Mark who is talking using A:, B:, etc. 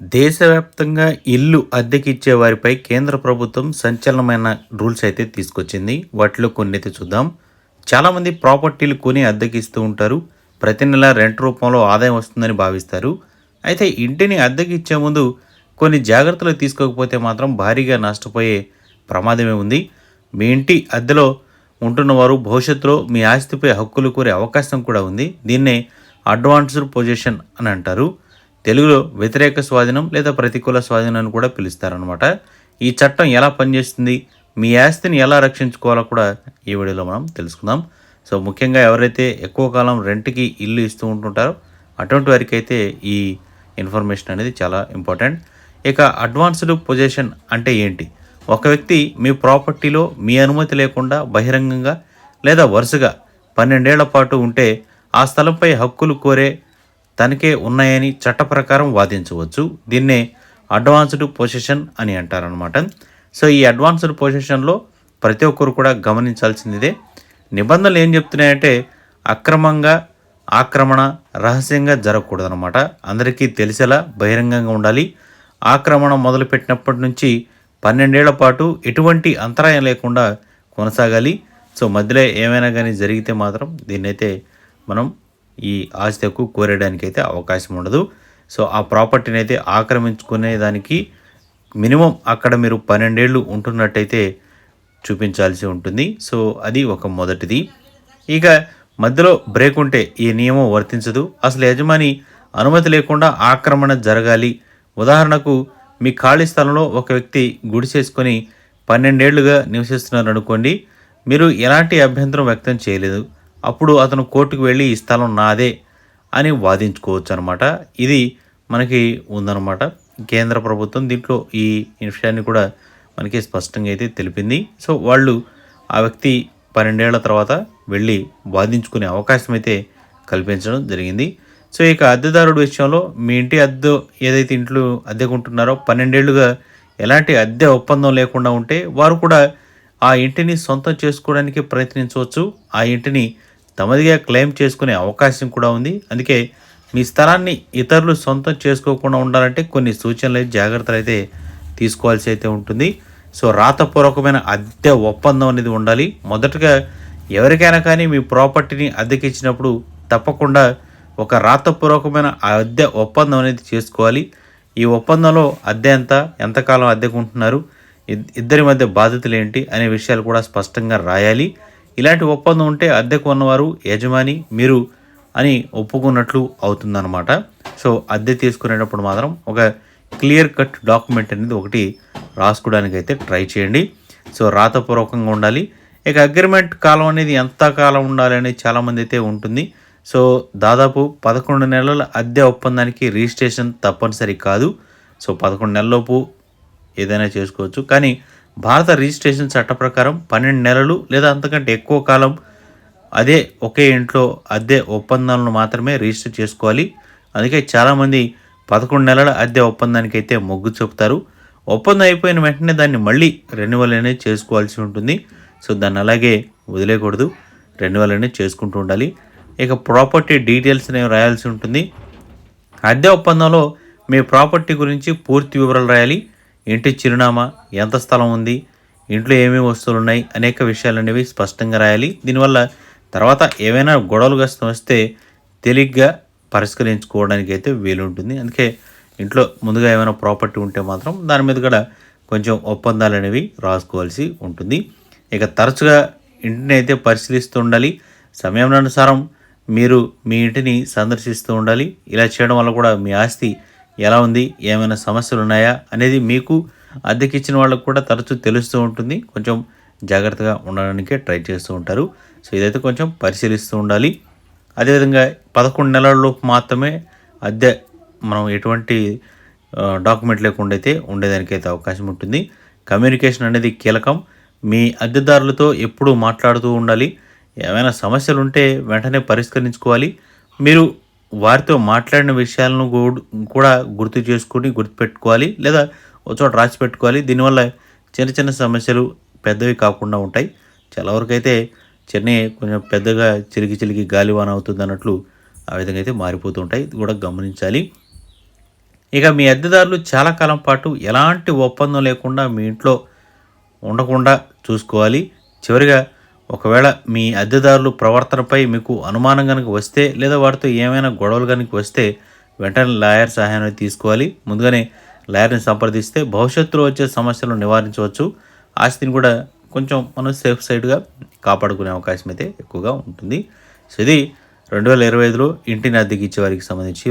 A: దేశవ్యాప్తంగా ఇల్లు అద్దెకిచ్చే వారిపై కేంద్ర ప్రభుత్వం సంచలనమైన రూల్స్ అయితే తీసుకొచ్చింది. వాటిలో కొన్ని అయితే చూద్దాం. చాలామంది ప్రాపర్టీలు కొని అద్దెకిస్తూ ఉంటారు. ప్రతి నెల రెంట్ రూపంలో ఆదాయం వస్తుందని భావిస్తారు. అయితే ఇంటిని అద్దెకి ఇచ్చే ముందు కొన్ని జాగ్రత్తలు తీసుకోకపోతే మాత్రం భారీగా నష్టపోయే ప్రమాదమే ఉంది. మీ ఇంటి అద్దెలో ఉంటున్నవారు భవిష్యత్తులో మీ ఆస్తిపై హక్కులు కోరే అవకాశం కూడా ఉంది. దీన్నే అడ్వాన్స్డ్ పొజిషన్ అని అంటారు. తెలుగులో వ్యతిరేక స్వాధీనం లేదా ప్రతికూల స్వాధీనం అని కూడా పిలుస్తారనమాట ఈ చట్టం ఎలా పనిచేస్తుంది? మీ ఆస్తిని ఎలా రక్షించుకోవాలో కూడా ఈ వీడియోలో మనం తెలుసుకుందాం. సో ముఖ్యంగా ఎవరైతే ఎక్కువ కాలం రెంట్కి ఇల్లు ఇస్తూ ఉంటుంటారో అటువంటి వారికి అయితే ఈ ఇన్ఫర్మేషన్ అనేది చాలా ఇంపార్టెంట్. ఇక అడ్వాన్స్డ్ పొజిషన్ అంటే ఏంటి? ఒక వ్యక్తి మీ ప్రాపర్టీలో మీ అనుమతి లేకుండా బహిరంగంగా లేదా వరుసగా పన్నెండేళ్ళ పాటు ఉంటే ఆ స్థలంపై హక్కులు కోరే తనకే ఉన్నాయని చట్ట ప్రకారం వాదించవచ్చు. దీన్నే అడ్వాన్స్డ్ పొజిషన్ అని అంటారనమాట సో ఈ అడ్వాన్స్డ్ పొజిషన్లో ప్రతి ఒక్కరు కూడా గమనించాల్సిందిదే. నిబంధనలు ఏం చెప్తున్నాయంటే అక్రమంగా ఆక్రమణ రహస్యంగా జరగకూడదనమాట అందరికీ తెలిసేలా బహిరంగంగా ఉండాలి. ఆక్రమణ మొదలుపెట్టినప్పటి నుంచి పన్నెండేళ్ళ పాటు ఎటువంటి అంతరాయం లేకుండా కొనసాగాలి. సో మధ్యలో ఏమైనా కానీ జరిగితే మాత్రం దీన్నైతే మనం ఈ ఆస్తి హక్కు కోరేయడానికి అయితే అవకాశం ఉండదు. సో ఆ ప్రాపర్టీని అయితే ఆక్రమించుకునే దానికి మినిమం అక్కడ మీరు పన్నెండేళ్ళు ఉంటున్నట్టయితే చూపించాల్సి ఉంటుంది. సో అది ఒక మొదటిది. ఇక మధ్యలో బ్రేక్ ఉంటే ఈ నియమం వర్తించదు. అసలు యజమాని అనుమతి లేకుండా ఆక్రమణ జరగాలి. ఉదాహరణకు మీ ఖాళీ స్థలంలో ఒక వ్యక్తి గుడి చేసుకొని పన్నెండేళ్ళుగా నివసిస్తున్నారు అనుకోండి మీరు ఎలాంటి అభ్యంతరం వ్యక్తం చేయలేదు. అప్పుడు అతను కోర్టుకు వెళ్ళి ఈ స్థలం నాదే అని వాదించుకోవచ్చు అనమాట ఇది మనకి ఉందన్నమాట. కేంద్ర ప్రభుత్వం దీంట్లో ఈ విషయాన్ని కూడా మనకి స్పష్టంగా అయితే తెలిపింది. సో వాళ్ళు ఆ వ్యక్తి పన్నెండేళ్ళ తర్వాత వెళ్ళి వాదించుకునే అవకాశం అయితే కల్పించడం జరిగింది. సో ఇక అద్దెదారుడు విషయంలో మీ ఇంటి అద్దె ఏదైతే ఇంట్లో అద్దెకుంటున్నారో పన్నెండేళ్ళుగా ఎలాంటి అద్దె ఒప్పందం లేకుండా ఉంటే వారు కూడా ఆ ఇంటిని సొంతం చేసుకోవడానికి ప్రయత్నించవచ్చు. ఆ ఇంటిని తమదిగా క్లెయిమ్ చేసుకునే అవకాశం కూడా ఉంది. అందుకే మీ స్థలాన్ని ఇతరులు సొంతం చేసుకోకుండా ఉండాలంటే కొన్ని సూచనలు జాగ్రత్తలు అయితే తీసుకోవాల్సి అయితే ఉంటుంది. సో రాతపూర్వకమైన అద్దె ఒప్పందం అనేది ఉండాలి. మొదటగా ఎవరికైనా కానీ మీ ప్రాపర్టీని అద్దెకిచ్చినప్పుడు తప్పకుండా ఒక రాతపూర్వకమైన అద్దె ఒప్పందం అనేది చేసుకోవాలి. ఈ ఒప్పందంలో అద్దె ఎంత ఎంతకాలం అద్దెకుంటున్నారు ఇద్దరి మధ్య బాధ్యతలు ఏంటి అనే విషయాలు కూడా స్పష్టంగా రాయాలి. ఇలాంటి ఒప్పందం ఉంటే అద్దెకు ఉన్నవారు యజమాని మీరు అని ఒప్పుకున్నట్లు అవుతుందన్నమాట. సో అద్దె తీసుకునేటప్పుడు మాత్రం ఒక క్లియర్ కట్ డాక్యుమెంట్ అనేది ఒకటి రాసుకోవడానికి అయితే ట్రై చేయండి. సో రాతపూర్వకంగా ఉండాలి. ఇక అగ్రిమెంట్ కాలం అనేది ఎంత కాలం ఉండాలి అనేది చాలామంది అయితే ఉంటుంది. సో దాదాపు పదకొండు నెలల అద్దె ఒప్పందానికి రిజిస్ట్రేషన్ తప్పనిసరి కాదు. సో పదకొండు నెలలోపు ఏదైనా చేసుకోవచ్చు. కానీ భారత రిజిస్ట్రేషన్ చట్ట ప్రకారం పన్నెండు నెలలు లేదా అంతకంటే ఎక్కువ కాలం అదే ఒకే ఇంట్లో అద్దె ఒప్పందాలను మాత్రమే రిజిస్టర్ చేసుకోవాలి. అందుకే చాలామంది పదకొండు నెలల అద్దె ఒప్పందానికి అయితే మొగ్గు చూపుతారు. ఒప్పందం అయిపోయిన వెంటనే దాన్ని మళ్ళీ రెన్యువల్ అనేది చేసుకోవాల్సి ఉంటుంది. సో దాన్ని అలాగే వదిలేయకూడదు. రెన్యువల్ అనేది చేసుకుంటూ ఉండాలి. ఇక ప్రాపర్టీ డీటెయిల్స్ అనేవి రాయాల్సి ఉంటుంది. అద్దె ఒప్పందంలో మీ ప్రాపర్టీ గురించి పూర్తి వివరాలు రాయాలి. ఇంటి చిరునామా ఎంత స్థలం ఉంది ఇంట్లో ఏమేమి వస్తువులు ఉన్నాయి అనేక విషయాలు అనేవి స్పష్టంగా రాయాలి. దీనివల్ల తర్వాత ఏవైనా గొడవలు కష్టం వస్తే తేలిగ్గా పరిష్కరించుకోవడానికి అయితే వీలుంటుంది అందుకే ఇంట్లో ముందుగా ఏమైనా ప్రాపర్టీ ఉంటే మాత్రం దాని మీద కూడా కొంచెం ఒప్పందాలు అనేవి రాసుకోవాల్సి ఉంటుంది. ఇక తరచుగా ఇంటిని అయితే పరిశీలిస్తూ ఉండాలి. సమయానుసారం మీరు మీ ఇంటిని సందర్శిస్తూ ఉండాలి. ఇలా చేయడం వల్ల కూడా మీ ఆస్తి ఎలా ఉంది? ఏమైనా సమస్యలు ఉన్నాయా అనేది మీకు అద్దెకిచ్చిన వాళ్ళకు కూడా తరచూ తెలుస్తూ ఉంటుంది. కొంచెం జాగ్రత్తగా ఉండడానికే ట్రై చేస్తూ ఉంటారు. సో ఇదైతే కొంచెం పరిశీలిస్తూ ఉండాలి. అదేవిధంగా పదకొండు నెలలలోపు మాత్రమే అద్దె మనం ఎటువంటి డాక్యుమెంట్ లేకుండా అయితే ఉండేదానికి అయితే అవకాశం ఉంటుంది. కమ్యూనికేషన్ అనేది కీలకం. మీ అద్దెదారులతో ఎప్పుడూ మాట్లాడుతూ ఉండాలి. ఏమైనా సమస్యలు ఉంటే వెంటనే పరిష్కరించుకోవాలి. మీరు వారితో మాట్లాడిన విషయాలను కూడా గుర్తు చేసుకుని గుర్తుపెట్టుకోవాలి లేదా ఒక చోట రాసి పెట్టుకోవాలి. దీనివల్ల చిన్న చిన్న సమస్యలు పెద్దవి కాకుండా ఉంటాయి. చాలా వరకు అయితే చెన్నై కొంచెం పెద్దగా చిలికి చిలికి గాలివాన అవుతుంది అన్నట్లు ఆ విధంగా అయితే మారిపోతుంటాయి ఇది కూడా గమనించాలి. ఇక మీ అద్దెదారులు చాలా కాలం పాటు ఎలాంటి ఒప్పందం లేకుండా మీ ఇంట్లో ఉండకుండా చూసుకోవాలి. చివరిగా ఒకవేళ మీ అద్దెదారులు ప్రవర్తనపై మీకు అనుమానం కనుక వస్తే లేదా వారితో ఏమైనా గొడవలు కనుక వస్తే వెంటనే లాయర్ సహాయాన్ని తీసుకోవాలి. ముందుగానే లాయర్ని సంప్రదిస్తే భవిష్యత్తులో వచ్చే సమస్యలను నివారించవచ్చు. ఆస్తిని కూడా కొంచెం మనం సేఫ్ సైడ్గా కాపాడుకునే అవకాశం అయితే ఎక్కువగా ఉంటుంది. సో ఇది రెండు వేల ఇరవై ఐదులో ఇంటిని అద్దెకి ఇచ్చే వారికి సంబంధించి